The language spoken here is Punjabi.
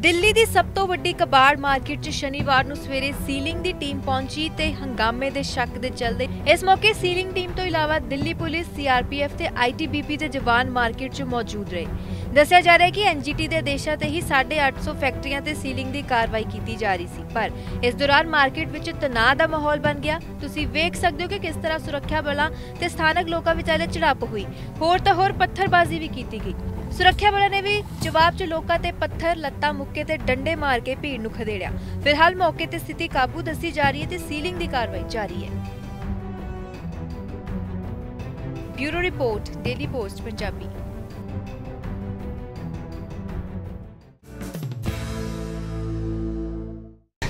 ਦਿੱਲੀ ਦੀ ਸਭ ਤੋਂ ਵੱਡੀ ਕਬਾੜ ਮਾਰਕੀਟ 'ਚ ਸ਼ਨੀਵਾਰ ਨੂੰ ਸਵੇਰੇ ਸੀਲਿੰਗ ਦੀ ਟੀਮ ਪਹੁੰਚੀ ਤੇ ਹੰਗਾਮੇ ਦੇ ਸ਼ੱਕ ਦੇ ਚੱਲਦੇ ਇਸ ਮੌਕੇ ਸੀਲਿੰਗ ਟੀਮ ਤੋਂ ਇਲਾਵਾ ਦਿੱਲੀ ਪੁਲਿਸ, ਸੀਆਰਪੀਐਫ ਤੇ ਆਈਟੀਬੀਪੀ ਦੇ ਜਵਾਨ ਮਾਰਕੀਟ 'ਚ ਮੌਜੂਦ ਰਹੇ। ਦੱਸਿਆ ਜਾ ਰਿਹਾ ਹੈ ਕਿ ਐਨਜੀਟੀ ਦੇ ਆਦੇਸ਼ਾਂ ਤੇ ਹੀ 850 ਫੈਕਟਰੀਆਂ ਤੇ ਸੀਲਿੰਗ ਦੀ ਕਾਰਵਾਈ ਕੀਤੀ ਜਾ ਰਹੀ ਸੀ। ਪਰ ਇਸ ਦੌਰਾਨ ਮਾਰਕੀਟ ਵਿੱਚ ਤਣਾਅ ਦਾ ਮਾਹੌਲ ਬਣ ਗਿਆ। ਤੁਸੀਂ ਵੇਖ ਸਕਦੇ ਹੋ ਕਿ ਕਿਸ ਤਰ੍ਹਾਂ ਸੁਰੱਖਿਆ ਬਲਾਂ ਤੇ ਸਥਾਨਕ ਲੋਕਾਂ ਵਿਚਾਲੇ ਝੜਪ ਹੋਈ। ਹੋਰ ਤਾਂ ਹੋਰ ਪੱਥਰਬਾਜ਼ੀ ਵੀ ਕੀਤੀ ਗਈ। ਸੁਰੱਖਿਆ ਬਲਾਂ ਨੇ ਵੀ ਜਵਾਬ 'ਚ ਲੋਕਾਂ ਤੇ ਪੱਥਰ, ਲੱਤਾਂ ਮੁੱਕੇ ਤੇ ਡੰਡੇ ਮਾਰ ਕੇ ਭੀੜ ਨੂੰ ਖਦੇੜਿਆ। ਫਿਲਹਾਲ ਮੌਕੇ ਤੇ ਸਥਿਤੀ ਕਾਬੂ ਦੱਸੀ ਜਾ ਰਹੀ ਹੈ ਤੇ ਸੀਲਿੰਗ ਦੀ ਕਾਰਵਾਈ ਜਾਰੀ ਹੈ। Bureau report, daily post, Punjabi.